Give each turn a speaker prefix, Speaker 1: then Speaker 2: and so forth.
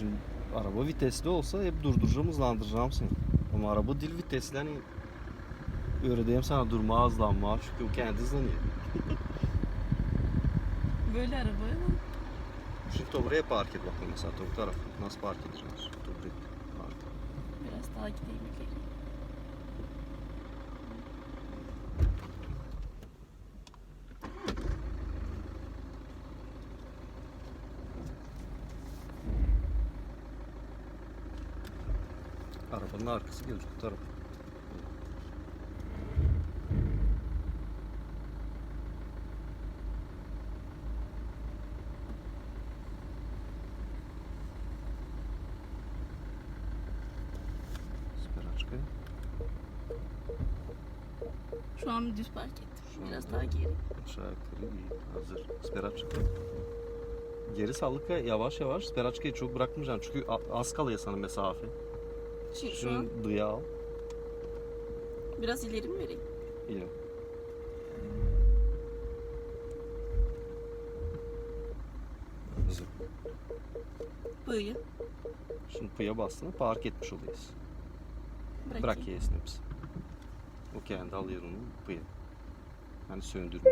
Speaker 1: Şimdi araba vitesli olsa hep durduracağım hızlandıracağım seni. Ama araba dil vitesli hani öyle diyeyim sana durma hızlanma çünkü o kendi hızlanıyor.
Speaker 2: Böyle araba
Speaker 1: Şimdi buraya park et bakalım mesela bu taraf nasıl park? Dur bir park.
Speaker 2: biraz daha gideyim ileri.
Speaker 1: Arabanın arkası gelir kurtarır. Speraçka.
Speaker 2: Şu an düz park ettim. Biraz daha geri.
Speaker 1: Aşağı yukarı iyi. Hazır. Speraçka geri sallık yavaş yavaş Speraçka'yı çok bırakmayacaksın. Çünkü az kalıyor sana mesafe.
Speaker 2: Şimdi şu an
Speaker 1: Şunu dıya al.
Speaker 2: biraz ileri mi vereyim?
Speaker 1: İyi. Hazır.
Speaker 2: Bıyı.
Speaker 1: Şimdi pıya bastığında park etmiş oluyoruz.
Speaker 2: Bırakayım.
Speaker 1: Bırak yeğesin hepsi. O kendi alıyor onu pıya. Yani söndürme.